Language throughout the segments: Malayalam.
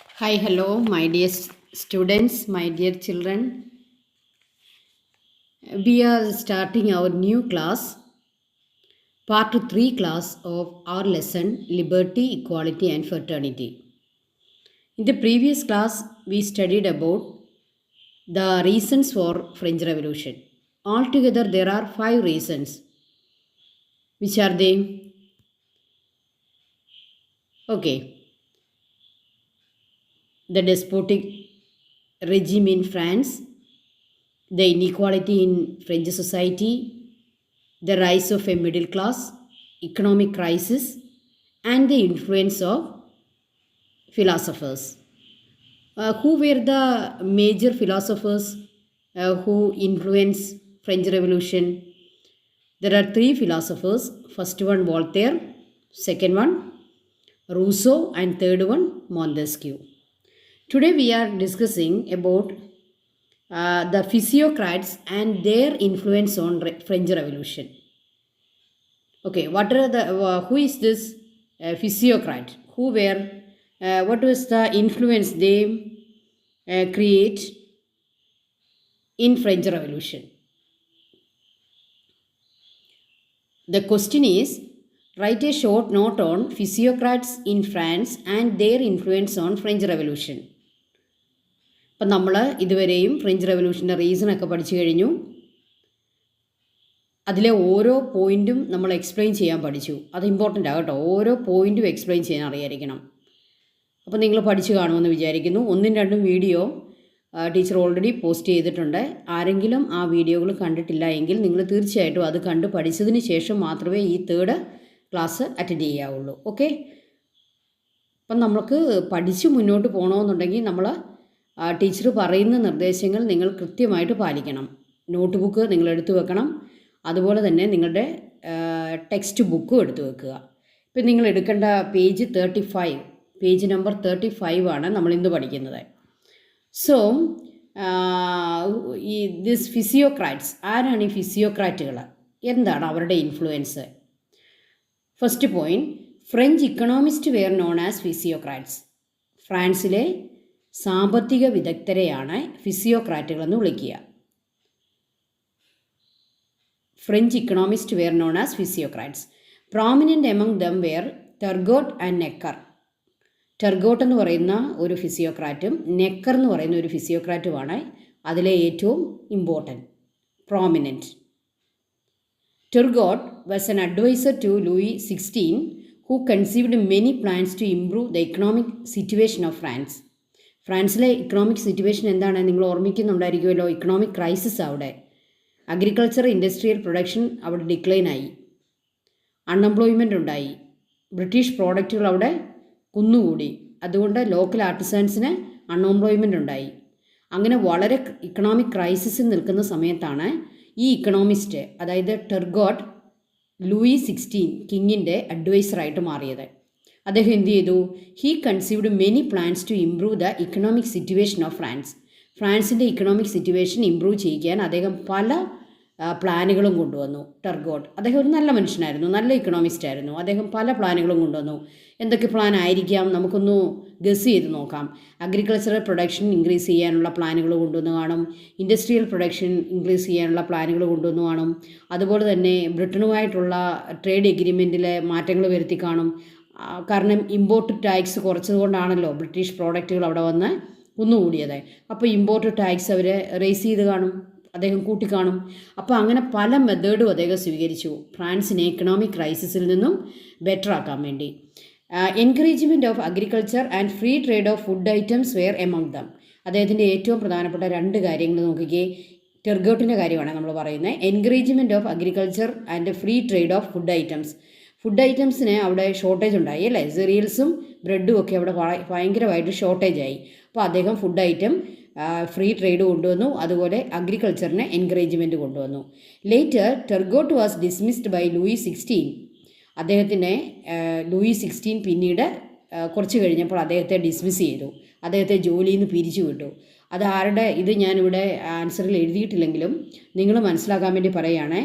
Hi, hello, my dear students, my dear children. We are starting our new class, part 3 class of our lesson Liberty, Equality, and Fraternity. In the previous class, we studied about the reasons for French Revolution. Altogether, there are five reasons. Which are they? Okay. The despotic regime in France, the inequality in French society, the rise of a middle class, economic crisis, and the influence of philosophers. Uh, who were the major philosophers uh, who influenced French Revolution? There are three philosophers. First one Voltaire, second one Rousseau, and third one Montesquieu. Today we are discussing about uh, the physiocrats and their influence on Re- French Revolution. Okay, what are the uh, who is this uh, physiocrat? Who were uh, what was the influence they uh, create in French Revolution? The question is write a short note on physiocrats in France and their influence on French Revolution. അപ്പം നമ്മൾ ഇതുവരെയും ഫ്രഞ്ച് റെവല്യൂഷന്റെ റീസണൊക്കെ പഠിച്ചു കഴിഞ്ഞു. അതിലെ ഓരോ പോയിന്റും നമ്മൾ എക്സ്പ്ലെയിൻ ചെയ്യാൻ പഠിച്ചു. അത് ഇമ്പോർട്ടന്റ് കേട്ടോ. ഓരോ പോയിന്റും എക്സ്പ്ലെയിൻ ചെയ്യാൻ അറിയായിരിക്കണം. അപ്പോൾ നിങ്ങൾ പഠിച്ചു കാണുമെന്ന് വിചാരിക്കുന്നു. ഒന്നും രണ്ടും വീഡിയോ ടീച്ചർ ഓൾറെഡി പോസ്റ്റ് ചെയ്തിട്ടുണ്ട്. ആരെങ്കിലും ആ വീഡിയോകൾ കണ്ടിട്ടില്ല എങ്കിൽ നിങ്ങൾ തീർച്ചയായിട്ടും അത് കണ്ട് പഠിച്ചതിന് ശേഷം മാത്രമേ ഈ തേർഡ് ക്ലാസ് അറ്റൻഡ് ചെയ്യാവുള്ളൂ. ഓക്കെ അപ്പം നമുക്ക് പഠിച്ച് മുന്നോട്ട് പോകണമെന്നുണ്ടെങ്കിൽ നമ്മൾ ടീച്ചർ പറയുന്ന നിർദ്ദേശങ്ങൾ നിങ്ങൾ കൃത്യമായിട്ട് പാലിക്കണം. നോട്ട് ബുക്ക് നിങ്ങൾ എടുത്തു വെക്കണം. അതുപോലെ തന്നെ നിങ്ങളുടെ ടെക്സ്റ്റ് ബുക്കും എടുത്തു വെക്കുക. ഇപ്പം നിങ്ങൾ എടുക്കേണ്ട page thirty five page number thirty five ആണ് നമ്മൾ ഇന്ന് പഠിക്കുന്നത്. സോ ഈ ദിസ് ഫിസിയോക്രാറ്റ്സ് ആരാണ് ഈ ഫിസിയോക്രാറ്റുകൾ എന്താണ് അവരുടെ influence first point French economist were known as physiocrats ഫ്രാൻസിലെ സാമ്പത്തിക വിദഗ്ധരെയാണ് ഫിസിയോക്രാറ്റുകൾ എന്ന് വിളിക്കുക. French economist were known as physiocrats prominent among them were Turgot and Necker Turgot എന്ന് പറയുന്ന ഒരു ഫിസിയോക്രാറ്റും നെക്കർ എന്ന് പറയുന്ന ഒരു ഫിസിയോക്രാറ്റുമാണ് അതിലെ ഏറ്റവും important prominent Turgot was an adviser to Louis sixteen who conceived many plans to improve the economic situation of France ഫ്രാൻസിലെ ഇക്കണോമിക് സിറ്റുവേഷൻ എന്താണ് നിങ്ങൾ ഓർമ്മിക്കുന്നുണ്ടായിരിക്കുമല്ലോ? ഇക്കണോമിക് ക്രൈസിസ് അവിടെ. അഗ്രികൾച്ചർ ഇൻഡസ്ട്രിയൽ പ്രൊഡക്ഷൻ അവിടെ ഡിക്ലൈൻ ആയി. അൺഎംപ്ലോയ്മെന്റ് ഉണ്ടായി. ബ്രിട്ടീഷ് പ്രോഡക്റ്റുകൾ അവിടെ കുന്നുകൂടി. അതുകൊണ്ട് ലോക്കൽ ആർട്ടിസാൻസിന് അൺഎംപ്ലോയ്മെന്റ് ഉണ്ടായി. അങ്ങനെ വളരെ ഇക്കണോമിക് ക്രൈസിസിൽ നിൽക്കുന്ന സമയത്താണ് ഈ ഇക്കണോമിസ്റ്റ് അതായത് ടെർഗോട്ട് ലൂയി സിക്സ്റ്റീൻ കിങ്ങിന്റെ അഡ്വൈസറായിട്ട് മാറിയത്. അദ്ദേഹം എന്ത് ചെയ്തു? He conceived many plans to improve the economic situation of France ഫ്രാൻസിന്റെ ഇക്കണോമിക് സിറ്റുവേഷൻ ഇംപ്രൂവ് ചെയ്യിക്കാൻ അദ്ദേഹം പല പ്ലാനുകളും കൊണ്ടുവന്നു. ടെർഗോട്ട് അദ്ദേഹം ഒരു നല്ല മനുഷ്യനായിരുന്നു നല്ല ഇക്കണോമിസ്റ്റ് ആയിരുന്നു. അദ്ദേഹം പല പ്ലാനുകളും കൊണ്ടുവന്നു. എന്തൊക്കെ പ്ലാൻ ആയിരിക്കാം? നമുക്കൊന്ന് ഗസ് ചെയ്ത് നോക്കാം. അഗ്രികൾച്ചറൽ പ്രൊഡക്ഷൻ ഇൻക്രീസ് ചെയ്യാനുള്ള പ്ലാനുകൾ കൊണ്ടുവന്ന് കാണും. ഇൻഡസ്ട്രിയൽ പ്രൊഡക്ഷൻ ഇൻക്രീസ് ചെയ്യാനുള്ള പ്ലാനുകൾ കൊണ്ടുവന്ന് കാണും. അതുപോലെ തന്നെ ബ്രിട്ടനുമായിട്ടുള്ള ട്രേഡ് എഗ്രിമെന്റിലെ മാറ്റങ്ങൾ വരുത്തി കാണും. കാരണം ഇമ്പോർട്ട് ടാക്സ് കുറച്ചതുകൊണ്ടാണല്ലോ ബ്രിട്ടീഷ് പ്രോഡക്റ്റുകൾ അവിടെ വന്ന് കുന്നുകൂടിയത്. അപ്പോൾ ഇമ്പോർട്ട് ടാക്സ് അവരെ റേസ് ചെയ്ത് കാണും അദ്ദേഹം കൂട്ടിക്കാണും. അപ്പോൾ അങ്ങനെ പല മെത്തേഡും അദ്ദേഹം സ്വീകരിച്ചു. ഫ്രാൻസിനെ എക്കണോമിക് ക്രൈസിസിൽ നിന്നും ബെറ്റർ ആക്കാൻ വേണ്ടി. Encouragement of agriculture and free trade of food items were among them അദ്ദേഹത്തിന്റെ ഏറ്റവും പ്രധാനപ്പെട്ട രണ്ട് കാര്യങ്ങൾ നോക്കിക്കേ. ടെർഗോട്ടിന്റെ കാര്യമാണ് നമ്മൾ പറയുന്നത്. Encouragement of agriculture and free trade of food items food ഐറ്റംസിന് അവിടെ ഷോർട്ടേജ് ഉണ്ടായി അല്ലേ? സിറിയൽസും ബ്രെഡും ഒക്കെ അവിടെ ഭയങ്കരമായിട്ട് ഷോർട്ടേജ് ആയി. അപ്പോൾ അദ്ദേഹം ഫുഡ് ഐറ്റം ഫ്രീ ട്രേഡ് കൊണ്ടുവന്നു. അതുപോലെ അഗ്രികൾച്ചറിന് എൻകറേജ്മെന്റ് കൊണ്ടുവന്നു. Later Turgot was dismissed by Louis sixteen അദ്ദേഹത്തിനെ ലൂയി സിക്സ്റ്റീൻ പിന്നീട് കുറച്ച് കഴിഞ്ഞപ്പോൾ അദ്ദേഹത്തെ ഡിസ്മിസ് ചെയ്തു. അദ്ദേഹത്തെ ജോലിയിൽ നിന്ന് പിരിച്ചു വിട്ടു. അത് ആരുടെ ഇത് ഞാനിവിടെ ആൻസറിൽ എഴുതിയിട്ടില്ലെങ്കിലും നിങ്ങൾ മനസ്സിലാക്കാൻ വേണ്ടി പറയുകയാണ്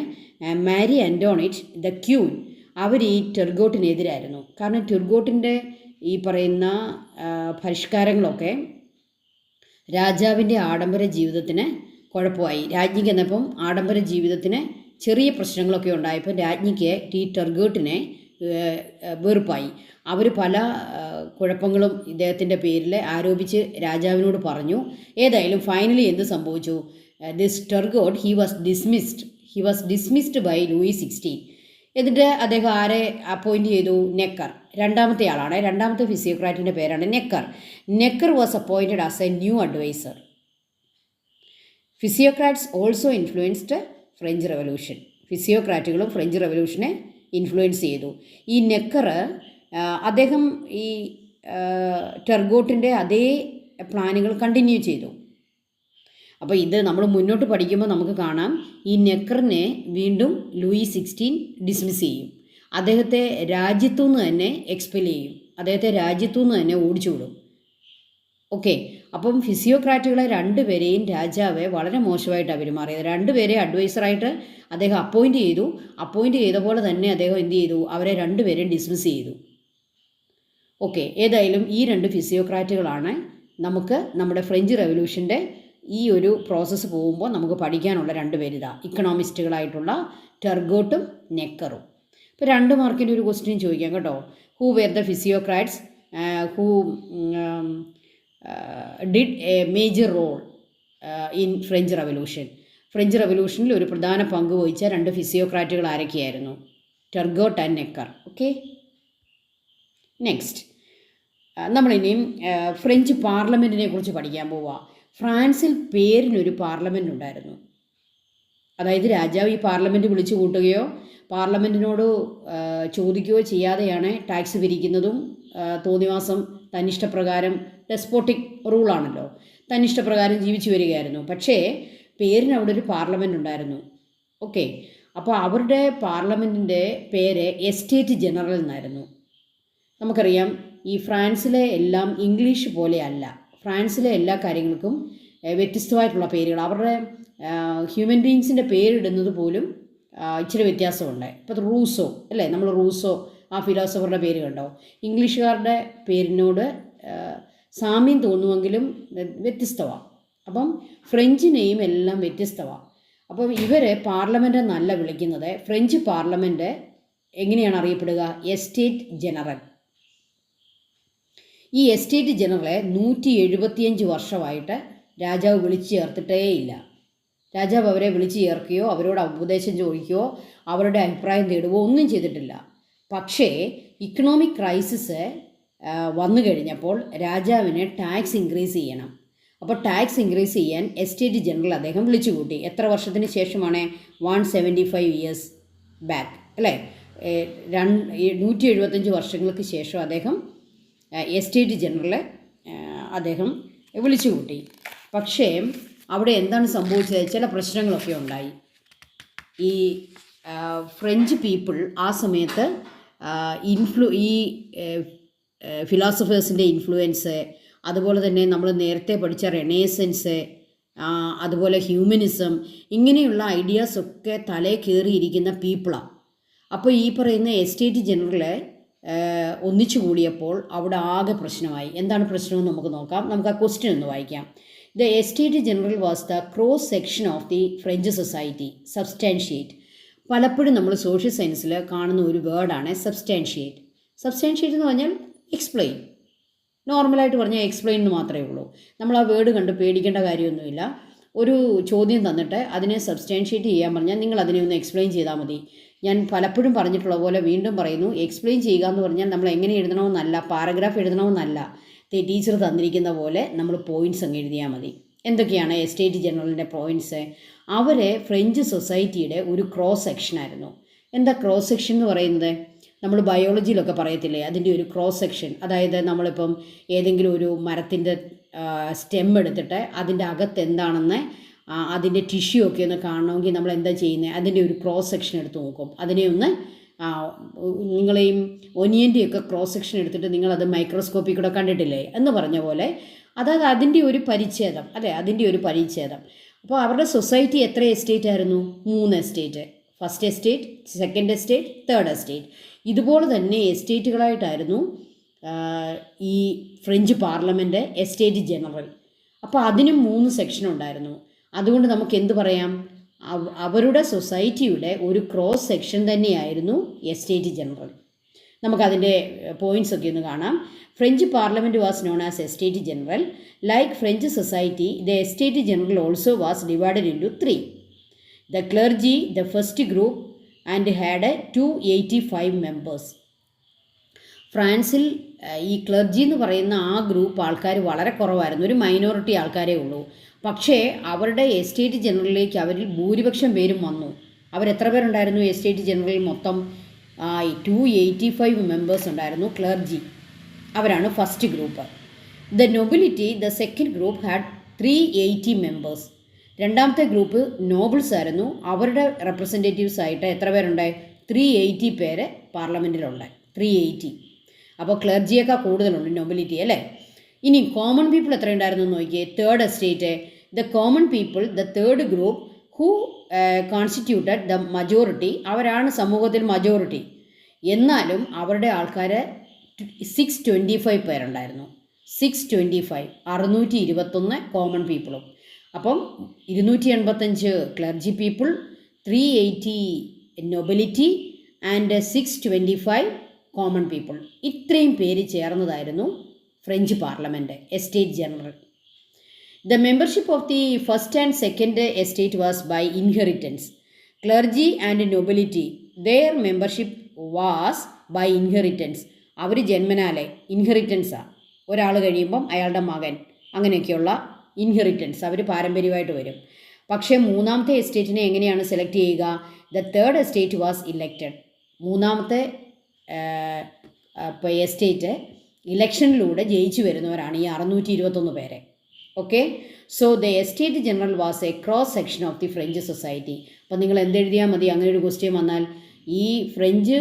മാരി ആന്റോണിറ്റ് ദ ക്യൂൻ അവർ ഈ ടെർഗോട്ടിനെതിരായിരുന്നു. കാരണം ടെർഗോട്ടിന്റെ ഈ പറയുന്ന പരിഷ്കാരങ്ങളൊക്കെ രാജാവിന്റെ ആഡംബര ജീവിതത്തിന് കുഴപ്പമായി. രാജ്ഞിക്ക് എന്നപ്പം ആഡംബര ജീവിതത്തിന് ചെറിയ പ്രശ്നങ്ങളൊക്കെ ഉണ്ടായപ്പോൾ രാജ്ഞിക്ക് ടി ടെർഗോട്ടിനെ വെറുപ്പായി. അവർ പല കുഴപ്പങ്ങളും ഇദ്ദേഹത്തിന്റെ പേരിൽ ആരോപിച്ച് രാജാവിനോട് പറഞ്ഞു. ഏതായാലും ഫൈനലി എന്ത് സംഭവിച്ചു? This Turgot he was dismissed he was dismissed by Louis sixteen എന്നിട്ട് അദ്ദേഹം ആരെ അപ്പോയിന്റ് ചെയ്തു? നെക്കർ. രണ്ടാമത്തെ ആളാണ്. രണ്ടാമത്തെ ഫിസിയോക്രാറ്റിന്റെ പേരാണ് Necker. Necker was appointed as a new adviser physiocrats also influenced French revolution ഫിസിയോക്രാറ്റുകളും French റെവല്യൂഷനെ ഇൻഫ്ലുവൻസ് ചെയ്തു. ഈ നെക്കർ അദ്ദേഹം ഈ ടെർഗോട്ടിന്റെ അതേ പ്ലാനുകൾ കണ്ടിന്യൂ ചെയ്തു. അപ്പോൾ ഇത് നമ്മൾ മുന്നോട്ട് പഠിക്കുമ്പോൾ നമുക്ക് കാണാം. ഈ നെക്കറിനെ വീണ്ടും ലൂയി സിക്സ്റ്റീൻ ഡിസ്മിസ് ചെയ്യും. അദ്ദേഹത്തെ രാജ്യത്തു നിന്ന് തന്നെ എക്സ്പെൽ ചെയ്യും. അദ്ദേഹത്തെ രാജ്യത്തു നിന്ന് തന്നെ ഓടിച്ചു വിടും. ഓക്കെ. അപ്പം ഫിസിയോക്രാറ്റുകളെ രണ്ടുപേരെയും രാജാവ് വളരെ മോശമായിട്ടാണ് പെരുമാറിയത്. രണ്ടുപേരെ അഡ്വൈസറായിട്ട് അദ്ദേഹം അപ്പോയിന്റ് ചെയ്തു. അപ്പോയിന്റ് ചെയ്ത പോലെ തന്നെ അദ്ദേഹം എന്ത് ചെയ്തു? അവരെ രണ്ടുപേരെയും ഡിസ്മിസ് ചെയ്തു. ഓക്കെ. ഏതായാലും ഈ രണ്ട് ഫിസിയോക്രാറ്റുകളാണ് നമുക്ക് നമ്മുടെ ഫ്രഞ്ച് റെവല്യൂഷന്റെ ഈ ഒരു പ്രോസസ്സ് പോകുമ്പോൾ നമുക്ക് പഠിക്കാനുള്ള രണ്ട് പേര് ഇതാ. ഇക്കണോമിസ്റ്റുകളായിട്ടുള്ള ടെർഗോട്ടും നെക്കറും ഇപ്പോൾ രണ്ട് മാർക്കിന്റെ ഒരു ക്വസ്റ്റ്യൻ ചോദിക്കാം കേട്ടോ. Who were the physiocrats who did a major role in French revolution French റവല്യൂഷനിൽ ഒരു പ്രധാന പങ്ക് വഹിച്ച രണ്ട് ഫിസിയോക്രാറ്റുകൾ ആരൊക്കെയായിരുന്നു? Turgot and Necker okay next നമ്മളിനിയും French പാർലമെന്റിനെ കുറിച്ച് പഠിക്കാൻ പോവുക ഫ്രാൻസിൽ പേരിനൊരു പാർലമെന്റ് ഉണ്ടായിരുന്നു അതായത് രാജാവ് ഈ പാർലമെന്റ് വിളിച്ചു കൂട്ടുകയോ പാർലമെന്റിനോട് ചോദിക്കുകയോ ചെയ്യാതെയാണ് ടാക്സ് പിരിക്കുന്നതും തോന്നിവാസം തന്നിഷ്ടപ്രകാരം ഡെസ്പോട്ടിക് റൂളാണല്ലോ. തന്നിഷ്ടപ്രകാരം ജീവിച്ചു വരികയായിരുന്നു. പക്ഷേ പേരിന് അവിടെ ഒരു പാർലമെന്റ് ഉണ്ടായിരുന്നു ഓക്കെ. അപ്പോൾ അവരുടെ പാർലമെന്റിന്റെ പേര് എസ്റ്റേറ്റ് ജനറൽ എന്നായിരുന്നു. നമുക്കറിയാം ഈ ഫ്രാൻസിലെ എല്ലാം ഇംഗ്ലീഷ് പോലെയല്ല ഫ്രാൻസിലെ എല്ലാ കാര്യങ്ങൾക്കും വ്യത്യസ്തമായിട്ടുള്ള പേരുകൾ. അവരുടെ ഹ്യൂമൻ ബീങ്സിന്റെ പേരിടുന്നത് പോലും ഇച്ചിരി വ്യത്യാസമുണ്ട്. ഇപ്പോൾ റൂസോ അല്ലേ? നമ്മൾ റൂസോ ആ ഫിലോസഫറുടെ പേര് കണ്ടോ ഇംഗ്ലീഷുകാരുടെ പേരിനോട് സാമ്യം തോന്നുമെങ്കിലും വ്യത്യസ്തമാണ് അപ്പം ഫ്രഞ്ച് നെയിം എല്ലാം വ്യത്യസ്തമാണ് അപ്പം ഇവരെ പാർലമെന്റ് എന്നല്ല വിളിക്കുന്നത് ഫ്രഞ്ച് പാർലമെന്റ് എങ്ങനെയാണ് അറിയപ്പെടുക? Estate general. ഈ എസ്റ്റേറ്റ് ജനറലെ നൂറ്റി എഴുപത്തിയഞ്ച് വർഷമായിട്ട് രാജാവ് വിളിച്ചു ചേർത്തിട്ടേയില്ല. രാജാവ് അവരെ വിളിച്ചു ചേർക്കുകയോ അവരോട് ഉപദേശം ചോദിക്കുകയോ അവരുടെ അഭിപ്രായം തേടുകയോ ഒന്നും ചെയ്തിട്ടില്ല. പക്ഷേ ഇക്കണോമിക് ക്രൈസിസ് വന്നു കഴിഞ്ഞപ്പോൾ രാജാവിന് ടാക്സ് ഇൻക്രീസ് ചെയ്യണം. അപ്പോൾ ടാക്സ് ഇൻക്രീസ് ചെയ്യാൻ എസ്റ്റേറ്റ് ജനറൽ അദ്ദേഹം വിളിച്ചു കൂട്ടി. എത്ര വർഷത്തിന് ശേഷമാണ് one seventy five years back അല്ലേ? രണ്ട് നൂറ്റി എഴുപത്തഞ്ച് വർഷങ്ങൾക്ക് ശേഷം അദ്ദേഹം എസ്റ്റേറ്റ് ജനറലെ അദ്ദേഹം വിളിച്ചു കൂട്ടി. പക്ഷേ അവിടെ എന്താണ് സംഭവിച്ചത്? ചില പ്രശ്നങ്ങളൊക്കെ ഉണ്ടായി. ഈ ഫ്രഞ്ച് പീപ്പിൾ ആ സമയത്ത് ഇൻഫ്ലു ഈ ഫിലോസഫേഴ്സിന്റെ ഇൻഫ്ലുവൻസ് അതുപോലെ തന്നെ നമ്മൾ നേരത്തെ പഠിച്ച റെനേസൻസ് അതുപോലെ ഹ്യൂമനിസം ഇങ്ങനെയുള്ള ഐഡിയാസൊക്കെ തലേ കയറിയിരിക്കുന്ന പീപ്പിളാണ് അപ്പോൾ ഈ പറയുന്ന എസ്റ്റേറ്റ് ജനറൽ ഒന്നിച്ചു കൂടിയപ്പോൾ അവിടെ ആകെ പ്രശ്നമായി. എന്താണ് പ്രശ്നമെന്ന് നമുക്ക് നോക്കാം. നമുക്ക് ആ ക്വസ്റ്റ്യൻ ഒന്ന് വായിക്കാം. The estate general was the cross section of the French society substantiate പലപ്പോഴും നമ്മൾ സോഷ്യൽ സയൻസിൽ കാണുന്ന ഒരു വേർഡാണ് സബ്സ്റ്റാൻഷിയേറ്റ് സബ്സ്റ്റാൻഷിയേറ്റ് എന്ന് പറഞ്ഞാൽ എക്സ്പ്ലെയിൻ നോർമലായിട്ട് പറഞ്ഞാൽ എക്സ്പ്ലെയിൻ എന്ന് മാത്രമേ ഉള്ളൂ. നമ്മൾ ആ വേർഡ് കണ്ട് പേടിക്കേണ്ട കാര്യമൊന്നുമില്ല. ഒരു ചോദ്യം തന്നിട്ട് അതിനെ സബ്സ്റ്റാൻഷിയേറ്റ് ചെയ്യാൻ പറഞ്ഞാൽ നിങ്ങൾ അതിനെ ഒന്ന് എക്സ്പ്ലെയിൻ ചെയ്താൽ മതി. ഞാൻ പലപ്പോഴും പറഞ്ഞിട്ടുള്ള പോലെ വീണ്ടും പറയുന്നു എക്സ്പ്ലെയിൻ ചെയ്യുക എന്ന് പറഞ്ഞാൽ നമ്മൾ എങ്ങനെ എഴുതണമെന്നല്ല പാരഗ്രാഫ് എഴുതണമെന്നല്ല ടീച്ചർ തന്നിരിക്കുന്ന പോലെ നമ്മൾ പോയിന്റ്സ് അങ്ങ് എഴുതിയാൽ മതി. എന്തൊക്കെയാണ് എസ്റ്റേറ്റ് ജനറലിന്റെ പോയിന്റ്സ് അവർ ഫ്രഞ്ച് സൊസൈറ്റിയുടെ ഒരു ക്രോസ് സെക്ഷനായിരുന്നു എന്താ ക്രോസ് സെക്ഷൻ എന്ന് പറയുന്നത്? നമ്മൾ ബയോളജിയിലൊക്കെ പറയത്തില്ലേ അതിന്റെ ഒരു ക്രോസ് സെക്ഷൻ അതായത് നമ്മളിപ്പം ഏതെങ്കിലും ഒരു മരത്തിന്റെ സ്റ്റെം എടുത്തിട്ട് അതിന്റെ അകത്ത് എന്താണെന്ന് അതിന്റെ ടിഷ്യൂ ഒക്കെ ഒന്ന് കാണണമെങ്കിൽ നമ്മൾ എന്താ ചെയ്യുന്നത് അതിന്റെ ഒരു ക്രോസ് സെക്ഷൻ എടുത്ത് നോക്കും. അതിനെ ഒന്ന് നിങ്ങളെയും ഒനിയന്റെയൊക്കെ ക്രോസ് സെക്ഷൻ എടുത്തിട്ട് നിങ്ങളത് മൈക്രോസ്കോപ്പിൽ കൂടെ കണ്ടിട്ടില്ലേ? എന്ന് പറഞ്ഞ പോലെ അതായത് അതിന്റെ ഒരു പരിച്ഛേദം അല്ലേ? അതിന്റെ ഒരു പരിച്ഛേദം. അപ്പോൾ അവരുടെ സൊസൈറ്റി എത്ര എസ്റ്റേറ്റ് ആയിരുന്നു? മൂന്ന് estate first estate second estate third estate ഇതുപോലെ തന്നെ എസ്റ്റേറ്റുകളായിട്ടായിരുന്നു ഈ ഫ്രഞ്ച് പാർലമെന്റ് എസ്റ്റേറ്റ് ജനറൽ അപ്പോൾ അതിനും മൂന്ന് സെക്ഷൻ ഉണ്ടായിരുന്നു. അതുകൊണ്ട് നമുക്ക് എന്ത് പറയാം അവരുടെ സൊസൈറ്റിയുടെ ഒരു ക്രോസ് സെക്ഷൻ തന്നെയായിരുന്നു എസ്റ്റേറ്റ് ജനറൽ. നമുക്കതിന്റെ പോയിന്റ്സ് ഒക്കെ ഒന്ന് കാണാം. French parliament was known as estate general. Like French society the estate general also was divided into three the clergy the first group and had two eighty five members ഫ്രാൻസിൽ ഈ ക്ലർജി എന്ന് പറയുന്ന ആ ഗ്രൂപ്പ് ആൾക്കാർ വളരെ കുറവായിരുന്നു. ഒരു മൈനോറിറ്റി ആൾക്കാരേ ഉള്ളൂ. പക്ഷേ അവരുടെ എസ്റ്റേറ്റ് ജനറലിലേക്ക് അവരിൽ ഭൂരിപക്ഷം പേരും വന്നു. അവരെത്ര പേരുണ്ടായിരുന്നു എസ്റ്റേറ്റ് ജനറലിൽ മൊത്തം? ടു എയ്റ്റി ഫൈവ് മെമ്പേഴ്സ് ഉണ്ടായിരുന്നു ക്ലർജി അവരാണ് first group the nobility the second group had three eighty members രണ്ടാമത്തെ ഗ്രൂപ്പ് നോബിൾസ് ആയിരുന്നു. അവരുടെ റെപ്രസെന്റേറ്റീവ്സ് ആയിട്ട് എത്ര പേരുണ്ടായി? ത്രീ എയ്റ്റി പേര് പാർലമെന്റിലുണ്ട് ത്രീ എയ്റ്റി അപ്പോൾ ക്ലർജിയേക്കാൾ കൂടുതലുണ്ട് നൊബിലിറ്റി അല്ലേ? ഇനി കോമൺ പീപ്പിൾ എത്ര ഉണ്ടായിരുന്നു നോക്കിയേ. Third estate the common people the third group who constituted the majority അവരാണ് സമൂഹത്തിൽ മജോറിറ്റി എന്നാലും അവരുടെ ആൾക്കാർ സിക്സ് ട്വന്റി ഫൈവ് പേരുണ്ടായിരുന്നു. സിക്സ് ട്വന്റി ഫൈവ് അറുന്നൂറ്റി ഇരുപത്തൊന്ന് കോമൺ പീപ്പിളും അപ്പം ഇരുന്നൂറ്റി എൺപത്തഞ്ച് clergy people three eighty nobility and six twenty five common people ഇത്രയും പേര് ചേർന്നതായിരുന്നു French parliament estate general The membership of the first and second estate was by inheritance. Clergy and nobility, their membership was by inheritance. അവർ ജന്മനാലെ ഇൻഹെറിറ്റൻസാണ് ഒരാൾ കഴിയുമ്പം അയാളുടെ മകൻ. അങ്ങനെയൊക്കെയുള്ള ഇൻഹെറിറ്റൻസ് അവർ പാരമ്പര്യമായിട്ട് വരും. പക്ഷേ മൂന്നാമത്തെ എസ്റ്റേറ്റിനെ എങ്ങനെയാണ് സെലക്ട് ചെയ്യുക? The third estate was elected മൂന്നാമത്തെ ഇപ്പോൾ എസ്റ്റേറ്റ് ഇലക്ഷനിലൂടെ ജയിച്ചു വരുന്നവരാണ് ഈ അറുന്നൂറ്റി ഇരുപത്തൊന്ന് പേരെ. Okay so the estate general was a cross section of the French society അപ്പോൾ നിങ്ങൾ എന്തെഴുതിയാൽ മതി? അങ്ങനെ ഒരു ക്വസ്റ്റ്യൻ വന്നാൽ ഈ ഫ്രഞ്ച്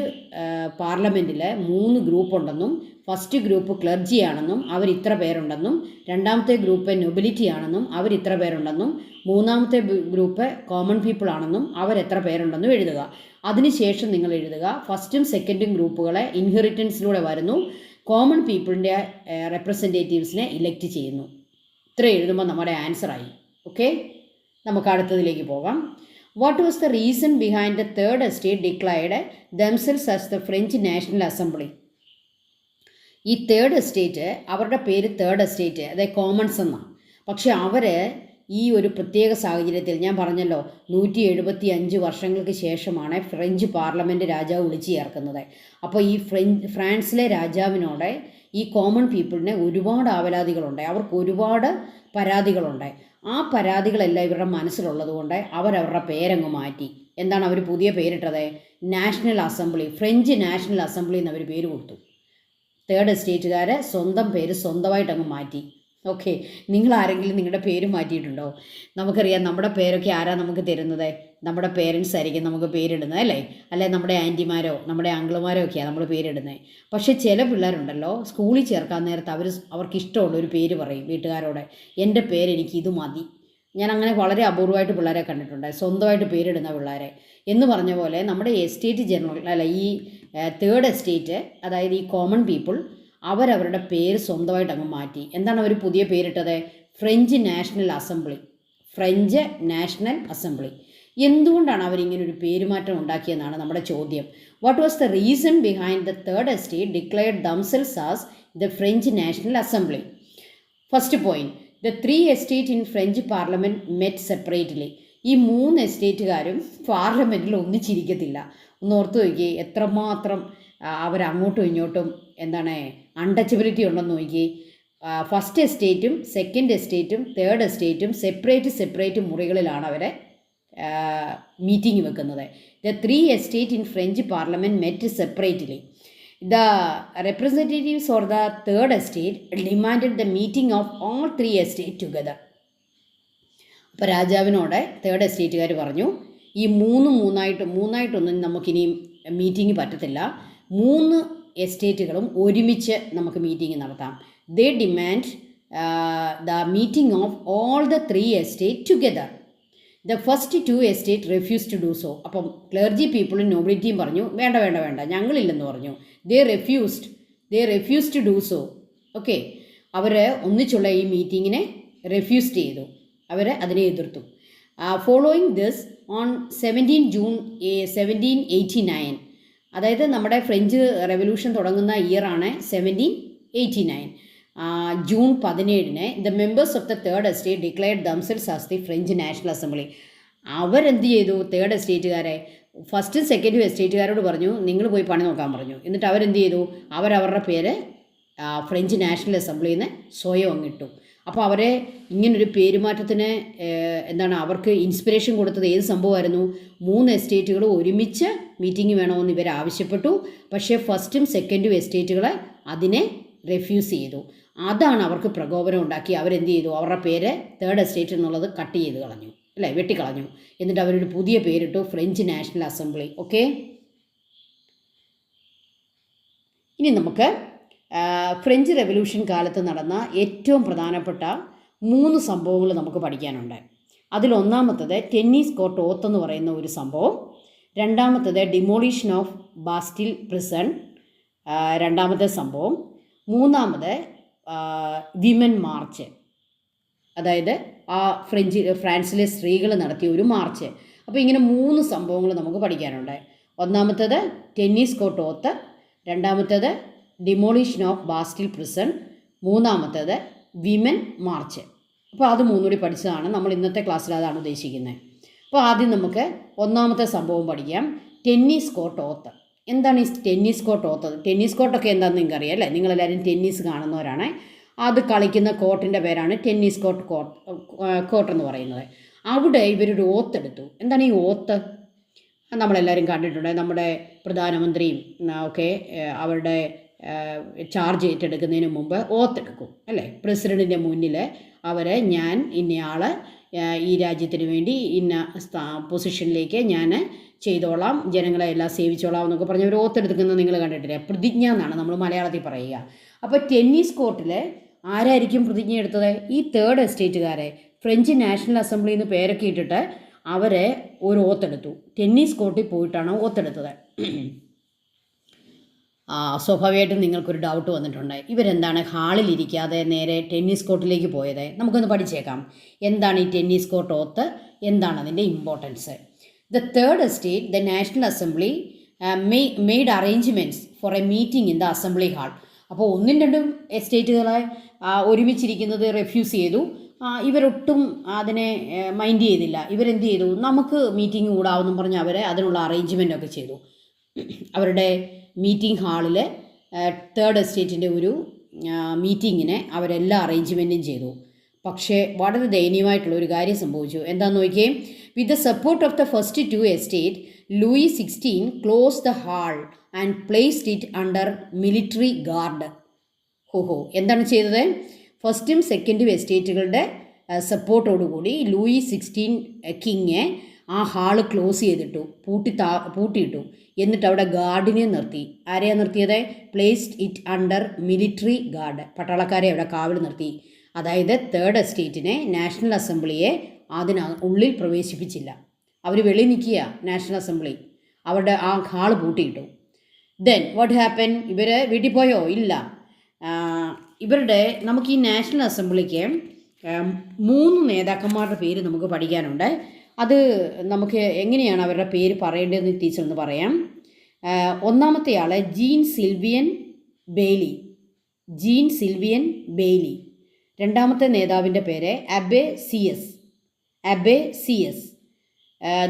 പാർലമെന്റിൽ മൂന്ന് ഗ്രൂപ്പ് ഉണ്ടെന്നും ഫസ്റ്റ് ഗ്രൂപ്പ് ക്ലർജി ആണെന്നും അവർ ഇത്ര പേരുണ്ടെന്നും രണ്ടാമത്തെ ഗ്രൂപ്പ് നൊബിലിറ്റി ആണെന്നും അവർ ഇത്ര പേരുണ്ടെന്നും മൂന്നാമത്തെ ഗ്രൂപ്പ് കോമൺ പീപ്പിൾ ആണെന്നും അവർ എത്ര പേരുണ്ടെന്നും എഴുതുക. അതിനുശേഷം നിങ്ങൾ എഴുതുക ഫസ്റ്റും സെക്കൻഡും ഗ്രൂപ്പുകളെ ഇൻഹെറിറ്റൻസിലൂടെ വരുന്നു കോമൺ പീപ്പിളിന്റെ റെപ്രസെന്റേറ്റീവ്സിനെ ഇലക്റ്റ് ചെയ്യുന്നു. ഇത്ര എഴുതുമ്പോൾ നമ്മുടെ ആൻസറായി ഓക്കെ നമുക്ക് അടുത്തതിലേക്ക് പോകാം. What was the reason behind the third estate declared themselves as the French national assembly ഈ തേർഡ് എസ്റ്റേറ്റ് അവരുടെ പേര് തേർഡ് എസ്റ്റേറ്റ് അതായത് കോമൺസ് എന്നാണ് പക്ഷെ അവർ ഈ ഒരു പ്രത്യേക സാഹചര്യത്തിൽ ഞാൻ പറഞ്ഞല്ലോ നൂറ്റി എഴുപത്തി അഞ്ച് വർഷങ്ങൾക്ക് ശേഷമാണ് ഫ്രഞ്ച് പാർലമെന്റ് രാജാവ് വിളിച്ചു ചേർക്കുന്നത്. അപ്പോൾ ഈ ഫ്രഞ്ച് ഫ്രാൻസിലെ രാജാവിനോട് ഈ കോമൺ പീപ്പിളിന് ഒരുപാട് ആവലാതികളുണ്ട് അവർക്ക് ഒരുപാട് പരാതികളുണ്ട് ആ പരാതികളെല്ലാം ഇവരുടെ മനസ്സിലുള്ളത് കൊണ്ട് അവരവരുടെ പേരങ്ങ് മാറ്റി. എന്താണ് അവർ പുതിയ പേരിട്ടത്? National assembly French national assembly എന്ന് അവർ പേര് കൊടുത്തു. തേർഡ് എസ്റ്റേറ്റുകാർ സ്വന്തം പേര് സ്വന്തമായിട്ട് അങ്ങ് മാറ്റി. ഓക്കെ നിങ്ങൾ ആരെങ്കിലും നിങ്ങളുടെ പേര് മാറ്റിയിട്ടുണ്ടോ? നമുക്കറിയാം നമ്മുടെ പേരൊക്കെ ആരാ നമുക്ക് തരുന്നത്? നമ്മുടെ പേരൻസ് ആയിരിക്കും നമുക്ക് പേരിടുന്നത് അല്ലേ? അല്ലെ നമ്മുടെ ആന്റിമാരോ നമ്മുടെ അങ്കിളുമാരോ ഒക്കെയാണ് നമ്മൾ പേരിടുന്നത് പക്ഷേ ചില പിള്ളേരുണ്ടല്ലോ സ്കൂളിൽ ചേർക്കാൻ നേരത്ത് അവർ അവർക്ക് ഇഷ്ടമുള്ള ഒരു പേര് പറയും വീട്ടുകാരോട്. എന്റെ പേര് എനിക്ക് ഇത് മതി. ഞാൻ അങ്ങനെ വളരെ അപൂർവമായിട്ട് പിള്ളേരെ കണ്ടിട്ടുണ്ട്. സ്വന്തമായിട്ട് പേരിടുന്ന പിള്ളേരെ. എന്ന് പറഞ്ഞ പോലെ നമ്മുടെ എസ്റ്റേറ്റ് ജനറൽ അല്ല ഈ തേർഡ് എസ്റ്റേറ്റ് അതായത് ഈ കോമൺ പീപ്പിൾ അവരവരുടെ പേര് സ്വന്തമായിട്ട് അങ്ങ് മാറ്റി. എന്താണ് അവർ പുതിയ പേരിട്ടത്? French national assembly French national assembly എന്തുകൊണ്ടാണ് അവരിങ്ങനെ ഒരു പേരുമാറ്റം ഉണ്ടാക്കിയെന്നാണ് നമ്മുടെ ചോദ്യം. What was the reason behind the third estate declared themselves as the French national assembly first point the three estate in French parliament met separately ഈ മൂന്ന് എസ്റ്റേറ്റുകാരും പാർലമെന്റിൽ ഒന്നിച്ചിരിക്കത്തില്ല. ഒന്ന് ഓർത്ത് നോക്കിയേ എത്രമാത്രം അവരങ്ങോട്ടും ഇങ്ങോട്ടും എന്താണ് അൺടച്ചബിലിറ്റി ഉണ്ടെന്ന് നോക്കിയേ. ഫസ്റ്റ് എസ്റ്റേറ്റും സെക്കൻഡ് എസ്റ്റേറ്റും തേർഡ് എസ്റ്റേറ്റും സെപ്പറേറ്റ് സെപ്പറേറ്റ് മുറികളിലാണ് അവരെ മീറ്റിംഗ് വെക്കുന്നത്. The three estate in French parliament met separately the representatives or the third estate demand the meeting of all three estate together അപ്പോൾ രാജാവിനോട് തേർഡ് എസ്റ്റേറ്റുകാർ പറഞ്ഞു ഈ മൂന്ന് മൂന്നായിട്ട് മൂന്നായിട്ടൊന്നും നമുക്കിനിയും മീറ്റിംഗ് പറ്റത്തില്ല. മൂന്ന് എസ്റ്റേറ്റുകളും ഒരുമിച്ച് നമുക്ക് മീറ്റിംഗ് നടത്താം. They demand the meeting of all the three estate together the first two estate refuse to do so അപ്പം ക്ലർജി പീപ്പിളും നോബിലിറ്റിയും പറഞ്ഞു വേണ്ട വേണ്ട വേണ്ട ഞങ്ങളില്ലെന്ന് പറഞ്ഞു. They refused they refuse to do so okay അവർ ഒന്നിച്ചുള്ള ഈ മീറ്റിങ്ങിനെ റെഫ്യൂസ് ചെയ്തു. അവർ അതിനെ എതിർത്തു. Following this on seventeen June seventeen eighty nine അതായത് നമ്മുടെ ഫ്രഞ്ച് റെവല്യൂഷൻ തുടങ്ങുന്ന ഇയറാണ് സെവന്റീൻ എയ്റ്റി നയൻ ജൂൺ പതിനേഴിന് the members of the third estate declared themselves as the French national assembly അവരെന്ത് ചെയ്തു? തേർഡ് എസ്റ്റേറ്റുകാരെ ഫസ്റ്റും സെക്കൻഡും എസ്റ്റേറ്റുകാരോട് പറഞ്ഞു നിങ്ങൾ പോയി പണി നോക്കാൻ പറഞ്ഞു. എന്നിട്ട് അവരെന്ത് ചെയ്തു? അവരവരുടെ പേര് ഫ്രഞ്ച് നാഷണൽ അസംബ്ലിയിൽ നിന്ന് സ്വയം അങ്ങിട്ടു അപ്പോൾ അവരെ ഇങ്ങനൊരു പേരുമാറ്റത്തിന് എന്താണ് അവർക്ക് ഇൻസ്പിറേഷൻ കൊടുത്തത് ഏത് സംഭവമായിരുന്നു? മൂന്ന് എസ്റ്റേറ്റുകൾ ഒരുമിച്ച് മീറ്റിംഗ് വേണമെന്ന് ഇവർ ആവശ്യപ്പെട്ടു. പക്ഷേ ഫസ്റ്റും സെക്കൻഡും എസ്റ്റേറ്റുകൾ അതിനെ റെഫ്യൂസ് ചെയ്തു. അതാണ് അവർക്ക് പ്രകോപനം ഉണ്ടാക്കി അവരെന്ത് ചെയ്തു? അവരുടെ പേര് തേർഡ് എസ്റ്റേറ്റ് എന്നുള്ളത് കട്ട് ചെയ്ത് കളഞ്ഞു അല്ലേ? വെട്ടിക്കളഞ്ഞു. എന്നിട്ട് അവരൊരു പുതിയ പേരിട്ടു ഫ്രഞ്ച് നാഷണൽ അസംബ്ലി ഓക്കെ ഇനി നമുക്ക് ഫ്രഞ്ച് റെവല്യൂഷൻ കാലത്ത് നടന്ന ഏറ്റവും പ്രധാനപ്പെട്ട മൂന്ന് സംഭവങ്ങൾ നമുക്ക് പഠിക്കാനുണ്ട്. അതിലൊന്നാമത്തത് ടെന്നീസ് കോർട്ട് ഓത്ത് എന്ന് പറയുന്ന ഒരു സംഭവം. രണ്ടാമത്തത് ഡിമോളിഷൻ ഓഫ് ബാസ്റ്റിൽ പ്രിസൺ രണ്ടാമത്തെ സംഭവം. മൂന്നാമത് വിമൻ മാർച്ച് അതായത് ആ ഫ്രഞ്ച് ഫ്രാൻസിലെ സ്ത്രീകൾ നടത്തിയ ഒരു മാർച്ച് അപ്പോൾ ഇങ്ങനെ മൂന്ന് സംഭവങ്ങൾ നമുക്ക് പഠിക്കാനുണ്ട്. ഒന്നാമത്തേത് ടെന്നീസ് കോർട്ട് ഓത്ത് രണ്ടാമത്തേത് ഡിമോളിഷൻ ഓഫ് ബാസ്റ്റിൽ പ്രിസൺ മൂന്നാമത്തേത് വിമൻ മാർച്ച് അപ്പോൾ അത് മൂന്നുകൂടി പഠിച്ചതാണ്. നമ്മൾ ഇന്നത്തെ ക്ലാസ്സിൽ അതാണ് ഉദ്ദേശിക്കുന്നത്. അപ്പോൾ ആദ്യം നമുക്ക് ഒന്നാമത്തെ സംഭവം പഠിക്കാം. Tennis court oath. എന്താണ് ഈ ടെന്നീസ് കോർട്ട് ഓത്തത് ടെന്നീസ് കോർട്ടൊക്കെ എന്താണെന്ന് നിങ്ങൾക്ക് അറിയാം അല്ലേ? നിങ്ങളെല്ലാവരും ടെന്നീസ് കാണുന്നവരാണ്. അത് കളിക്കുന്ന കോർട്ടിന്റെ പേരാണ് ടെന്നീസ് കോർട്ട് കോർട്ട് കോർട്ട് എന്ന് പറയുന്നത്. അവിടെ ഇവരൊരു ഓത്തെടുത്തു എന്താണ് ഈ ഓത്ത്? നമ്മളെല്ലാവരും കണ്ടിട്ടുണ്ട്. നമ്മുടെ പ്രധാനമന്ത്രിയും ഒക്കെ അവരുടെ ചാർജ് ഏറ്റെടുക്കുന്നതിന് മുമ്പ് ഓത്തെടുക്കും അല്ലേ? പ്രസിഡന്റിന്റെ മുന്നിൽ അവരെ ഞാൻ ഇന്നയാൾ ഈ രാജ്യത്തിന് വേണ്ടി ഇന്ന സ്ഥാ പൊസിഷനിലേക്ക് ഞാൻ ചെയ്തോളാം ജനങ്ങളെ എല്ലാം സേവിച്ചോളാം എന്നൊക്കെ പറഞ്ഞ് ഒരു ഓത്തെടുക്കുന്നത് നിങ്ങൾ കണ്ടിട്ടില്ലേ? പ്രതിജ്ഞ എന്നാണ് നമ്മൾ മലയാളത്തിൽ പറയുക. അപ്പോൾ ടെന്നീസ് കോർട്ടിൽ ആരായിരിക്കും പ്രതിജ്ഞ എടുത്തത്? ഈ തേർഡ് എസ്റ്റേറ്റുകാരെ ഫ്രഞ്ച് നാഷണൽ അസംബ്ലിയിൽ നിന്ന് പേരൊക്കെ ഇട്ടിട്ട് അവരെ ഒരു ഓത്തെടുത്തു ടെന്നീസ് കോർട്ടിൽ പോയിട്ടാണ് ഓത്തെടുത്തത് സ്വാഭാവികമായിട്ടും നിങ്ങൾക്കൊരു ഡൗട്ട് വന്നിട്ടുണ്ട്. ഇവരെന്താണ് ഹാളിലിരിക്കാതെ നേരെ ടെന്നീസ് കോർട്ടിലേക്ക് പോയത്? നമുക്കൊന്ന് പഠിച്ചേക്കാം. എന്താണ് ഈ ടെന്നീസ് കോർട്ട് ഓത്ത് എന്താണ് അതിന്റെ importance the third estate the national assembly made arrangements for a meeting in the assembly hall അപ്പോൾ ഒന്നും രണ്ടും എസ്റ്റേറ്റുകളെ ഒരുമിച്ചിരിക്കുന്നത് റെഫ്യൂസ് ചെയ്തു. ഇവരൊട്ടും അതിനെ മൈൻഡ് ചെയ്തില്ല. ഇവരെന്ത് ചെയ്തു? നമുക്ക് മീറ്റിംഗ് കൂടാവെന്നും പറഞ്ഞ് അവരെ അതിനുള്ള അറേഞ്ച്മെന്റ് ഒക്കെ ചെയ്തു. അവരുടെ മീറ്റിംഗ് ഹാളിൽ തേർഡ് എസ്റ്റേറ്റിന്റെ ഒരു മീറ്റിങ്ങിനെ അവരെല്ലാ അറേഞ്ച്മെന്റും ചെയ്തു. പക്ഷേ വളരെ ദയനീയമായിട്ടുള്ള ഒരു കാര്യം സംഭവിച്ചു. എന്താണെന്ന് നോക്കിയേ? With the support of the first two estate Louis sixteen close the hall and placed it under military guard Hoho എന്താണ് ചെയ്തത്? ഫസ്റ്റും സെക്കൻഡും എസ്റ്റേറ്റുകളുടെ സപ്പോർട്ടോടുകൂടി ലൂയി സിക്സ്റ്റീൻ കിങ് ആ ഹാൾ ക്ലോസ് ചെയ്തിട്ടു പൂട്ടി താ പൂട്ടിയിട്ടു. എന്നിട്ട് അവിടെ ഗാർഡിനെ നിർത്തി. ആരെയാണ് നിർത്തിയത്? Placed it under military guard പട്ടാളക്കാരെ അവിടെ കാവൽ നിർത്തി. അതായത് തേർഡ് എസ്റ്റേറ്റിനെ നാഷണൽ അസംബ്ലിയെ അതിന് ഉള്ളിൽ പ്രവേശിപ്പിച്ചില്ല. അവർ വെളി നിൽക്കുക നാഷണൽ അസംബ്ലി അവരുടെ ആ ഹാൾ പൂട്ടിയിട്ടു. ദെൻ വാട്ട് ഹാപ്പൻ ഇവർ വീട്ടിൽ പോയോ? ഇല്ല. ഇവരുടെ നമുക്ക് ഈ നാഷണൽ അസംബ്ലിക്ക് മൂന്ന് നേതാക്കന്മാരുടെ പേര് നമുക്ക് പഠിക്കാനുണ്ട്. അത് നമുക്ക് എങ്ങനെയാണ് അവരുടെ പേര് പറയേണ്ടതെന്ന് ടീച്ചർ ഒന്ന് പറയാം. ഒന്നാമത്തെ ആൾ Jean Sylvain Bailly. Jean Sylvain Bailly. രണ്ടാമത്തെ നേതാവിന്റെ പേര് Abbe Sieyes. Abbe Sieyes.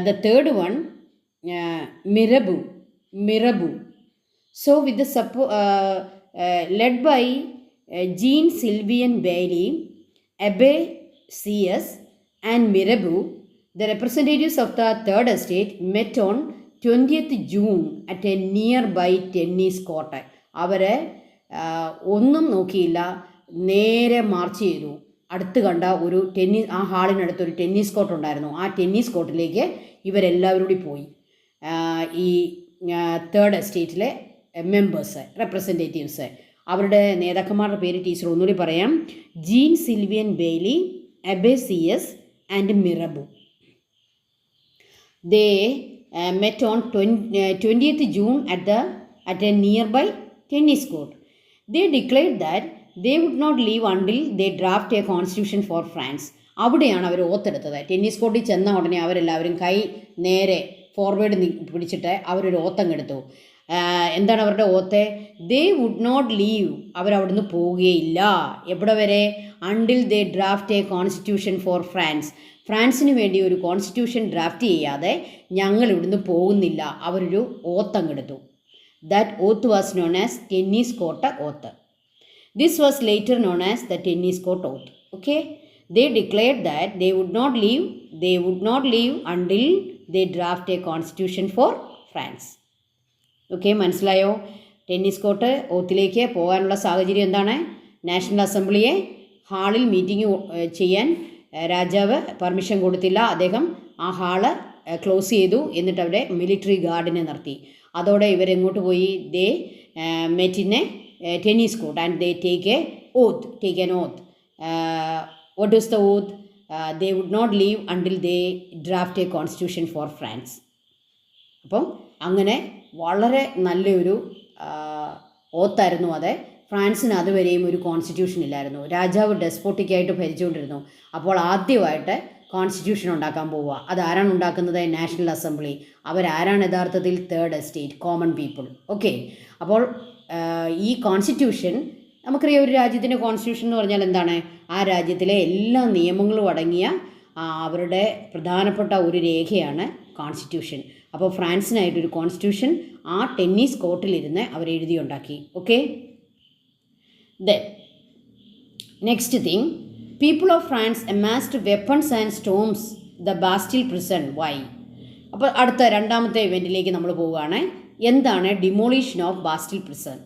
The third one Mirabeau Mirabeau. So with support led by Jean Sylvain Bailly Abbe Sieyes and Mirabeau the representatives of the third estate met on twentieth June at a nearby tennis court അവരെ ഒന്നും നോക്കിയില്ല. നേരെ മാർച്ച് ചെയ്തു. അടുത്ത് കണ്ട ഒരു ടെന്നീസ് ആ ഹാളിനടുത്ത് ഒരു ടെന്നീസ് കോർട്ട് ഉണ്ടായിരുന്നു. ആ ടെന്നീസ് കോർട്ടിലേക്ക് ഇവരെല്ലാവരും കൂടി പോയി ഈ തേർഡ് എസ്റ്റേറ്റിലെ മെമ്പേഴ്സ് റെപ്രസെന്റേറ്റീവ്സ് അവരുടെ നേതാക്കന്മാരുടെ പേര് ടീച്ചർ ഒന്നുകൂടി പറയാം. Jean Sylvain Bailly Abbe Sieyes and Mirabeau. They met on twentieth June at the at a nearby tennis court they declare that they would not leave until they draft a constitution for France അവിടെയാണ് അവർ ഓത്തെടുത്തത്. ടെന്നീസ് കോർട്ടിൽ ചെന്ന ഉടനെ അവരെല്ലാവരും കൈ നേരെ ഫോർവേഡ് പിടിച്ചിട്ട് അവരൊരു ഓത്തങ്ങെടുത്തു. ആഹ് എന്താണ് അവരുടെ ഓത്തെ? ദേ വുഡ് നോട്ട് ലീവ് അവരവിടുന്ന് പോവുകയില്ല. എവിടെ വരെ? Until they draft a constitution for France ഫ്രാൻസിന് വേണ്ടി ഒരു കോൺസ്റ്റിറ്റ്യൂഷൻ ഡ്രാഫ്റ്റ് ചെയ്യാതെ ഞങ്ങൾ ഇവിടുന്ന് പോകുന്നില്ല. അവരൊരു ഓത്തങ്ങെടുത്തു. That oath was known as tennis court oath this was later known as the tennis court oath okay they declared that they would not leave they would not leave until they draft a constitution for France okay മനസ്സിലായോ? ടെന്നീസ് കോർട്ട് ഓത്തിലേക്ക് പോകാനുള്ള സാഹചര്യം എന്താണ്? നാഷണൽ അസംബ്ലിയെ ഹാളിൽ മീറ്റിംഗ് ചെയ്യാൻ രാജാവ് പെർമിഷൻ കൊടുത്തില്ല. അദ്ദേഹം ആ ഹാൾ ക്ലോസ് ചെയ്തു എന്നിട്ട് അവിടെ മിലിറ്ററി ഗാർഡിനെ നിർത്തി. അതോടെ ഇവരെങ്ങോട്ട് പോയി? They met in tennis court and they take a oath take an oath what is the oath they would not leave until they draft a constitution for France അപ്പം അങ്ങനെ വളരെ നല്ലൊരു ഓത്തായിരുന്നു അത്. ഫ്രാൻസിന് അതുവരെയും ഒരു കോൺസ്റ്റിറ്റ്യൂഷൻ ഇല്ലായിരുന്നു. രാജാവ് ഡെസ്പോട്ടിക്കായിട്ട് ഭരിച്ചുകൊണ്ടിരുന്നു. അപ്പോൾ ആദ്യമായിട്ട് കോൺസ്റ്റിറ്റ്യൂഷൻ ഉണ്ടാക്കാൻ പോവുക. അതാരാണ് ഉണ്ടാക്കുന്നത്? നാഷണൽ അസംബ്ലി അവരാരാണ് യഥാർത്ഥത്തിൽ third estate common people okay അപ്പോൾ ഈ കോൺസ്റ്റിറ്റ്യൂഷൻ നമുക്കറിയാം ഒരു രാജ്യത്തിന്റെ കോൺസ്റ്റിറ്റ്യൂഷൻ എന്ന് പറഞ്ഞാൽ എന്താണ്? ആ രാജ്യത്തിലെ എല്ലാ നിയമങ്ങളും അടങ്ങിയ അവരുടെ പ്രധാനപ്പെട്ട ഒരു രേഖയാണ് കോൺസ്റ്റിറ്റ്യൂഷൻ അപ്പോൾ ഫ്രാൻസിനായിട്ടൊരു കോൺസ്റ്റിറ്റ്യൂഷൻ ആ ടെന്നീസ് കോർട്ടിലിരുന്ന് അവർ എഴുതിയുണ്ടാക്കി. Okay then next thing people of France amassed weapons and storms the Bastille prison why അപ്പോൾ അടുത്ത രണ്ടാമത്തെ ഇവന്റിലേക്ക് നമ്മൾ പോവുകയാണ്. എന്താണ് ഡിമോളിഷൻ ഓഫ് ബാസ്റ്റിൽ പ്രിസൺ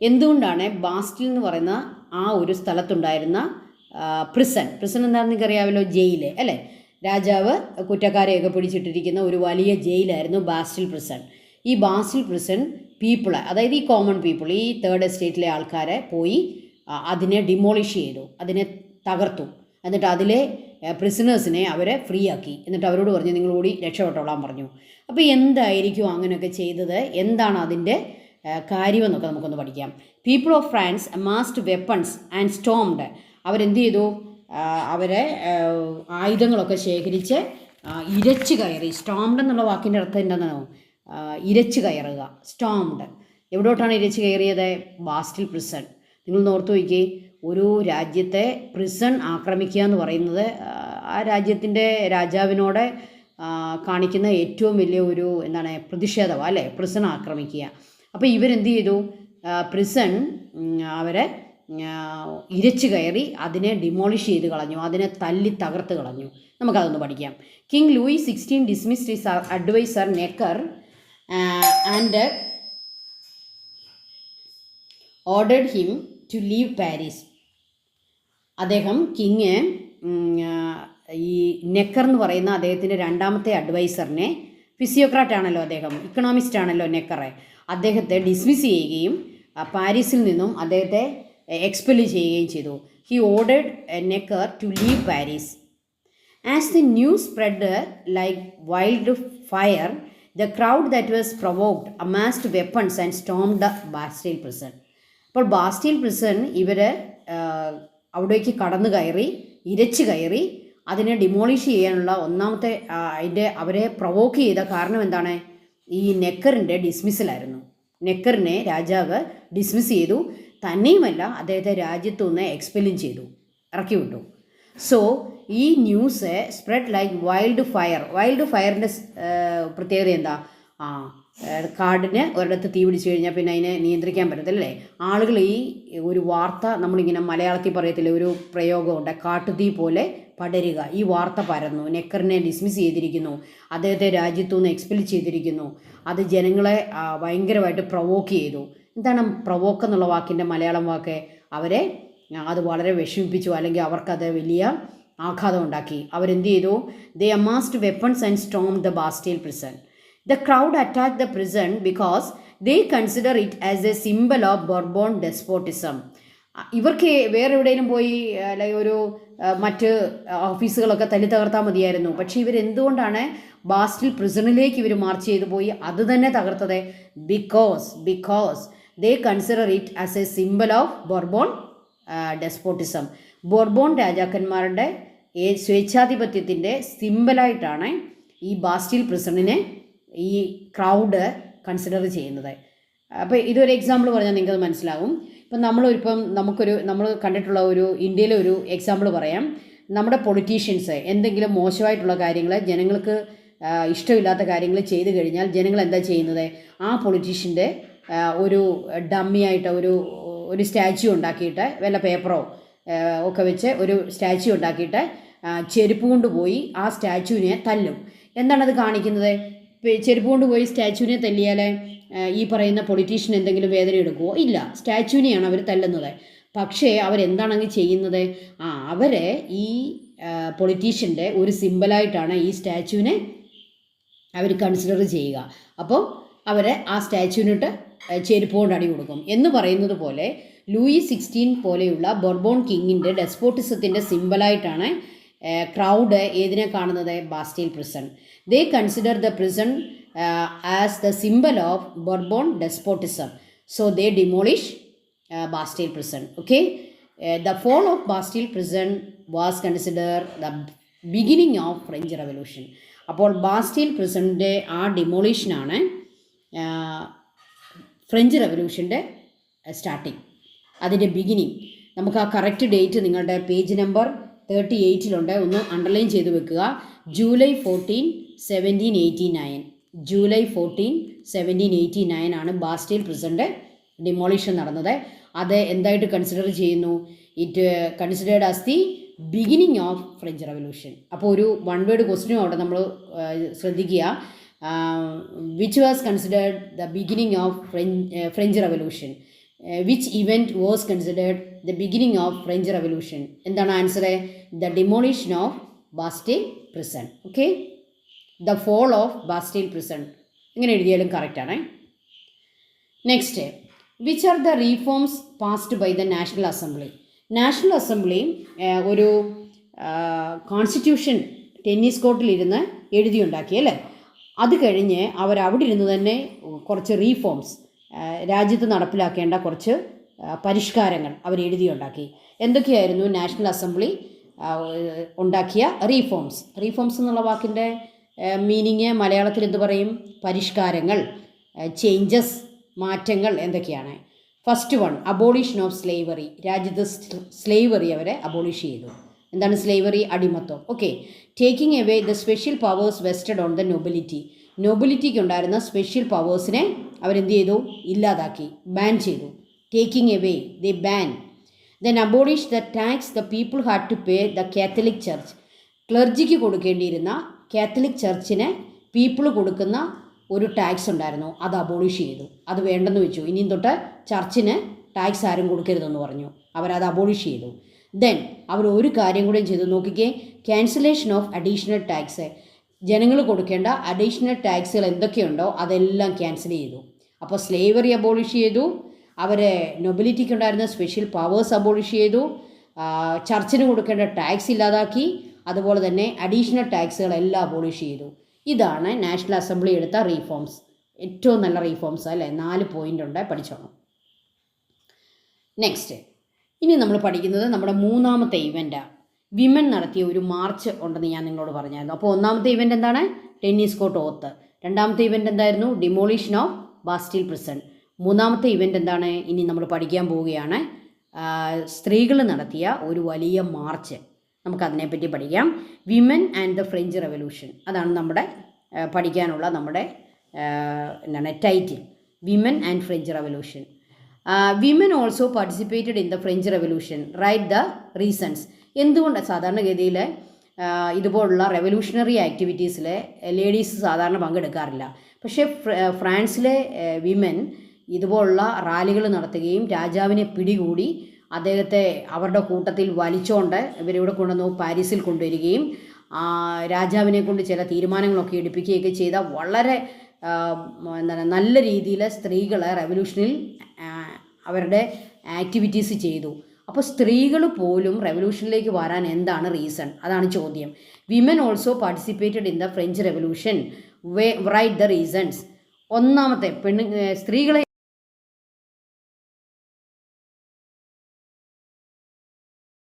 എന്തുകൊണ്ടാണ് ബാസ്റ്റിൽ എന്ന് പറയുന്ന ആ ഒരു സ്ഥലത്തുണ്ടായിരുന്ന പ്രിസൺ പ്രിസൺ എന്താണെന്ന് നിങ്ങൾക്കറിയാമല്ലോ? ജയിൽ അല്ലേ? രാജാവ് കുറ്റക്കാരെയൊക്കെ പിടിച്ചിട്ടിരിക്കുന്ന ഒരു വലിയ ജയിലായിരുന്നു ബാസ്റ്റിൽ പ്രിസൺ ഈ ബാസ്റ്റിൽ പ്രിസൺ പീപ്പിൾ അതായത് ഈ കോമൺ പീപ്പിൾ ഈ തേർഡ് എസ്റ്റേറ്റിലെ ആൾക്കാരെ പോയി അതിനെ ഡിമോളിഷ് ചെയ്തു അതിനെ തകർത്തു. എന്നിട്ട് അതിലെ പ്രിസണേഴ്സിനെ അവരെ ഫ്രീ ആക്കി എന്നിട്ട് അവരോട് പറഞ്ഞു നിങ്ങൾ ഓടി രക്ഷപ്പെട്ടോളാൻ പറഞ്ഞു. അപ്പോൾ എന്തായിരിക്കും അങ്ങനെയൊക്കെ ചെയ്തത്? എന്താണ് അതിന്റെ കാര്യമെന്നൊക്കെ നമുക്കൊന്ന് പഠിക്കാം. People of France massed weapons and stormed അവരെന്ത് ചെയ്തു? അവരെ ആയുധങ്ങളൊക്കെ ശേഖരിച്ച് ഇരച്ച് കയറി. സ്റ്റോംഡ് എന്നുള്ള വാക്കിന്റെ അർത്ഥം എന്താണെന്നോ ഇരച്ച് കയറുക. സ്റ്റോംഡ് എവിടോട്ടാണ് ഇരച്ച് കയറിയത്? ബാസ്റ്റിൽ പ്രിസൺ നിങ്ങൾ ഓർത്ത് നോക്കിയേ ഒരു രാജ്യത്തെ പ്രിസൺ ആക്രമിക്കുക എന്ന് പറയുന്നത് ആ, രാജ്യത്തിന്റെ രാജാവിനോട് കാണിക്കുന്ന ഏറ്റവും വലിയ ഒരു എന്താണ് പ്രതിഷേധം അല്ലേ? പ്രിസൺ ആക്രമിക്കുക. അപ്പോൾ ഇവരെന്ത് ചെയ്തു? പ്രിസൺ അവരെ ഇരച്ചു കയറി അതിനെ ഡിമോളിഷ് ചെയ്ത് കളഞ്ഞു. അതിനെ തല്ലി തകർത്ത് കളഞ്ഞു. നമുക്കതൊന്ന് പഠിക്കാം. King Louis sixteen dismissed his adviser Necker and ordered him to leave Paris അദ്ദേഹം കിങ് ഈ നെക്കർ എന്ന് പറയുന്ന അദ്ദേഹത്തിന്റെ രണ്ടാമത്തെ അഡ്വൈസറിനെ ഫിസിയോക്രാറ്റ് ആണല്ലോ അദ്ദേഹം ഇക്കണോമിസ്റ്റ് ആണല്ലോ നെക്കറെ. അദ്ദേഹത്തെ ഡിസ്മിസ് ചെയ്യുകയും പാരീസിൽ നിന്നും അദ്ദേഹത്തെ എക്സ്പെൽ ചെയ്യുകയും ചെയ്തു. He ordered Necker to leave Paris. As the news spread like wild fire the crowd that was provoked amassed weapons and storm the Bastille prison അപ്പോൾ ബാസ്റ്റീൽ പ്രിസൺ ഇവർ അവിടേക്ക് കടന്നു കയറി ഇരച്ച് കയറി അതിനെ ഡിമോളിഷ് ചെയ്യാനുള്ള ഒന്നാമത്തെ അതിന്റെ അവരെ പ്രൊവോക്ക് ചെയ്ത കാരണം എന്താണ്? ഈ നെക്കറിന്റെ ഡിസ്മിസലായിരുന്നു നെക്കറിനെ രാജാവ് ഡിസ്മിസ് ചെയ്തു. തന്നെയുമല്ല അദ്ദേഹത്തെ രാജ്യത്തു നിന്ന് എക്സ്പെല്ലും ചെയ്തു. ഇറക്കി വിട്ടു. സോ ഈ news spread like wild fire വൈൽഡ് ഫയറിന്റെ പ്രത്യേകത എന്താ? ആ കാടിന് ഒരിടത്ത് തീ പിടിച്ചു കഴിഞ്ഞാൽ പിന്നെ അതിനെ നിയന്ത്രിക്കാൻ പറ്റത്തില്ലേ ആളുകൾ ഈ ഒരു വാർത്ത നമ്മളിങ്ങനെ മലയാളത്തിൽ പറയത്തില്ല ഒരു പ്രയോഗമുണ്ട് കാട്ടുതീ പോലെ പടരുക. ഈ വാർത്ത പരന്നു. നെക്കറിനെ ഡിസ്മിസ് ചെയ്തിരിക്കുന്നു. അദ്ദേഹത്തെ രാജ്യത്തു നിന്ന് എക്സ്പെൽ ചെയ്തിരിക്കുന്നു. അത് ജനങ്ങളെ ഭയങ്കരമായിട്ട് പ്രൊവോക്ക് ചെയ്തു. എന്താണ് പ്രൊവോക്ക് എന്നുള്ള വാക്കിന്റെ മലയാളം വാക്ക്? അവരെ അത് വളരെ വിഷമിപ്പിച്ചു. അല്ലെങ്കിൽ അവർക്കത് വലിയ ആഘാതം ഉണ്ടാക്കി. അവരെന്ത് ചെയ്തു? They amassed weapons and storm the Bastille prison the crowd attack the prison because they consider it as a symbol of Bourbon despotism ഇവർക്ക് വേറെ എവിടെയെങ്കിലും പോയി അല്ലെങ്കിൽ ഒരു മറ്റ് ഓഫീസുകളൊക്കെ തല്ലി തകർത്താൽ മതിയായിരുന്നു. പക്ഷേ ഇവരെന്തുകൊണ്ടാണ് ബാസ്റ്റിൽ പ്രിസണിലേക്ക് ഇവർ മാർച്ച് ചെയ്തു പോയി? അത് തന്നെ തകർത്തത് because because they consider it as a simple of Bourbon despotism Bourbon രാജാക്കന്മാരുടെ സ്വേച്ഛാധിപത്യത്തിന്റെ സിമ്പിളായിട്ടാണ് ഈ ബാസ്റ്റിൽ പ്രിസണിനെ ഈ ക്രൗഡ് കൺസിഡർ ചെയ്യുന്നത്. അപ്പോൾ ഇതൊരു എക്സാമ്പിൾ പറഞ്ഞാൽ നിങ്ങൾക്കത് മനസ്സിലാവും. ഇപ്പം നമ്മളിപ്പം നമുക്കൊരു നമ്മൾ കണ്ടിട്ടുള്ള ഒരു ഇന്ത്യയിലെ ഒരു എക്സാമ്പിൾ പറയാം. നമ്മുടെ പൊളിറ്റീഷ്യൻസ് എന്തെങ്കിലും മോശമായിട്ടുള്ള കാര്യങ്ങൾ ജനങ്ങൾക്ക് ഇഷ്ടമില്ലാത്ത കാര്യങ്ങൾ ചെയ്തു കഴിഞ്ഞാൽ ജനങ്ങൾ എന്താ ചെയ്യുന്നത്? ആ പൊളിറ്റീഷ്യന്റെ ഒരു ഡമ്മിയായിട്ട് ഒരു ഒരു സ്റ്റാച്യു ഉണ്ടാക്കിയിട്ട് വല്ല പേപ്പറോ ഒക്കെ വെച്ച് ഒരു സ്റ്റാച്യു ഉണ്ടാക്കിയിട്ട് ചെരുപ്പ് കൊണ്ടുപോയി ആ സ്റ്റാച്യുവിനെ തല്ലും. എന്താണത് കാണിക്കുന്നത്? ചെരുപ്പ് കൊണ്ടുപോയി സ്റ്റാച്യുവിനെ തല്ലിയാൽ ആ, ഈ പറയുന്ന പൊളിറ്റീഷ്യൻ എന്തെങ്കിലും വേദന എടുക്കുമോ ഇല്ല. സ്റ്റാച്യുവിനെയാണ് അവർ തല്ലുന്നത്. പക്ഷേ അവരെന്താണെങ്കിൽ ചെയ്യുന്നത്? ആ അവരെ ഈ പൊളിറ്റീഷ്യന്റെ ഒരു സിമ്പിളായിട്ടാണ് ഈ സ്റ്റാച്യുവിനെ അവർ കൺസിഡർ ചെയ്യുക. അപ്പോൾ അവരെ ആ സ്റ്റാച്യുവിനിട്ട് ചെരുപ്പ് കൊണ്ട് അടി കൊടുക്കും. എന്ന് പറയുന്നത് പോലെ ലൂയി സിക്സ്റ്റീൻ പോലെയുള്ള ബൊർബോൺ കിങ്ങിന്റെ ഡെസ്പോട്ടിസത്തിന്റെ സിമ്പിളായിട്ടാണ് ക്രൗഡ് ഏതിനെ കാണുന്നത്? Bastille prison. They consider the prison as the symbol of Bourbon despotism. So they demolish Bastille prison. Okay? The fall of Bastille prison was consider the beginning of French revolution. അപ്പോൾ ബാസ്റ്റീൽ പ്രിസണിന്റെ ആ ഡിമോളിഷനാണ് ഫ്രഞ്ച് റെവല്യൂഷന്റെ സ്റ്റാർട്ടിങ്. അതിന്റെ ബിഗിനിങ്. നമുക്ക് ആ കറക്റ്റ് ഡേറ്റ് നിങ്ങളുടെ പേജ് നമ്പർ തേർട്ടി എയ്റ്റിലുണ്ട് ഒന്ന് അണ്ടർലൈൻ ചെയ്ത് വെക്കുക. July fourteen seventeen eighty nine July fourteen seventeen eighty nine ആണ് ബാസ്റ്റീൽ പ്രിസന്റെ ഡിമോളിഷൻ നടന്നത്. അത് എന്തായിട്ട് കൺസിഡർ ചെയ്യുന്നു? It considered as the beginning of French revolution അപ്പോൾ ഒരു വൺ വേർഡ് ക്വസ്റ്റിനും അവിടെ നമ്മൾ ശ്രദ്ധിക്കുക. Which was considered the beginning of French French revolution which event was considered the beginning of French revolution എന്താണ് answer the demolition of Bastille prison okay the fall of Bastille prison ഇങ്ങനെ എഴുതിയാലും കറക്റ്റാണ് next which are the reforms passed by the national assembly national assembly ഒരു കോൺസ്റ്റിറ്റ്യൂഷൻ ടെന്നീസ് കോർട്ടിലിരുന്ന് എഴുതിയുണ്ടാക്കി അല്ലേ? അത് കഴിഞ്ഞ് അവർ അവിടെ ഇരുന്ന് തന്നെ കുറച്ച് റീഫോംസ് രാജ്യത്ത് നടപ്പിലാക്കേണ്ട കുറച്ച് പരിഷ്കാരങ്ങൾ അവർ എഴുതിയുണ്ടാക്കി. എന്തൊക്കെയായിരുന്നു നാഷണൽ അസംബ്ലി ഉണ്ടാക്കിയ റീഫോംസ്? റീഫോംസ് എന്നുള്ള വാക്കിന്റെ മീനിങ് മലയാളത്തിൽ എന്ത് പറയും? പരിഷ്കാരങ്ങൾ ചേഞ്ചസ് മാറ്റങ്ങൾ എന്തൊക്കെയാണ്? First one abolition of slavery രാജ്യത്ത് സ്ലേവറി അവരെ അബോളിഷ് ചെയ്തു. എന്താണ് slavery അടിമത്വം. Okay taking away the special powers vested on the nobility നൊബിലിറ്റിക്ക് ഉണ്ടായിരുന്ന സ്പെഷ്യൽ പവേഴ്സിനെ അവരെന്ത് ചെയ്തു? ഇല്ലാതാക്കി. ബാൻ ചെയ്തു. Taking away the ban then abolish the tax the people had to pay the Catholic church ക്ലർജിക്ക് കൊടുക്കേണ്ടിയിരുന്ന കാത്തലിക് ചർച്ചിന് പീപ്പിൾ കൊടുക്കുന്ന ഒരു ടാക്സ് ഉണ്ടായിരുന്നു. അത് അബോളിഷ് ചെയ്തു. അത് വേണ്ടെന്ന് വെച്ചു. ഇനിയും തൊട്ട് ചർച്ചിന് ടാക്സ് ആരും കൊടുക്കരുതെന്ന് പറഞ്ഞു. അവരത് അബോളിഷ് ചെയ്തു. ദെൻ അവർ ഒരു കാര്യം കൂടെ ചെയ്തു. നോക്കിക്കേ. ക്യാൻസലേഷൻ ഓഫ് അഡീഷണൽ ടാക്സ് ജനങ്ങൾ കൊടുക്കേണ്ട അഡീഷണൽ ടാക്സുകൾ എന്തൊക്കെയുണ്ടോ അതെല്ലാം ക്യാൻസൽ ചെയ്തു. അപ്പോൾ സ്ലേവറി അബോളിഷ് ചെയ്തു. അവരെ നൊബിലിറ്റിക്ക് ഉണ്ടായിരുന്ന സ്പെഷ്യൽ പവേഴ്സ് അബോളിഷ് ചെയ്തു. ചർച്ചിന് കൊടുക്കേണ്ട ടാക്സ് ഇല്ലാതാക്കി. അതുപോലെ തന്നെ അഡീഷണൽ ടാക്സുകളെല്ലാം അബോളിഷ് ചെയ്തു. ഇതാണ് നാഷണൽ അസംബ്ലി എടുത്ത റീഫോംസ് ഏറ്റവും നല്ല റീഫോംസ് അല്ലേ? നാല് പോയിന്റ് ഉണ്ട്. പഠിച്ചോണം. നെക്സ്റ്റ് ഇനി നമ്മൾ പഠിക്കുന്നത് നമ്മുടെ മൂന്നാമത്തെ ഇവന്റാണ് വിമൻ നടത്തിയ ഒരു മാർച്ച് ഉണ്ടെന്ന് ഞാൻ നിങ്ങളോട് പറഞ്ഞായിരുന്നു. അപ്പോൾ ഒന്നാമത്തെ ഇവന്റ് എന്താണ്? ടെന്നീസ് കോട്ട് ഓത്ത് രണ്ടാമത്തെ ഇവന്റ് എന്തായിരുന്നു? ഡിമോളിഷൻ ഓഫ് ബാസ്റ്റീൽ പ്രിസൺ മൂന്നാമത്തെ ഇവന്റ് എന്താണ്? ഇനി നമ്മൾ പഠിക്കാൻ പോവുകയാണ്. സ്ത്രീകൾ നടത്തിയ ഒരു വലിയ മാർച്ച് നമുക്കതിനെപ്പറ്റി പഠിക്കാം. Women and the French revolution അതാണ് നമ്മുടെ പഠിക്കാനുള്ള നമ്മുടെ എന്താണ് title women and French revolution women also participated in the French revolution right the reasons എന്തുകൊണ്ട് സാധാരണഗതിയിൽ ഇതുപോലുള്ള റെവല്യൂഷണറി ആക്ടിവിറ്റീസിൽ ലേഡീസ് സാധാരണ പങ്കെടുക്കാറില്ല. പക്ഷേ ഫ്ര- ഫ്രാൻസിലെ വിമൻ ഇതുപോലുള്ള റാലികൾ നടത്തുകയും രാജാവിനെ പിടികൂടി അദ്ദേഹത്തെ അവരുടെ കൂട്ടത്തിൽ വലിച്ചോണ്ട് ഇവരിവിടെ കൊണ്ടുവന്നു പാരീസിൽ കൊണ്ടുവരികയും രാജാവിനെ കൊണ്ട് ചില തീരുമാനങ്ങളൊക്കെ എടുപ്പിക്കുകയൊക്കെ ചെയ്ത വളരെ എന്താണ് നല്ല രീതിയിൽ സ്ത്രീകളെ റെവല്യൂഷനിൽ അവരുടെ ആക്ടിവിറ്റീസ് ചെയ്തു. അപ്പോൾ സ്ത്രീകൾ പോലും റെവല്യൂഷനിലേക്ക് വരാൻ എന്താണ് റീസൺ അതാണ് ചോദ്യം. Women also participated in the French revolution why right the reasons ഒന്നാമത്തെ പെണ്ണ് സ്ത്രീകളെ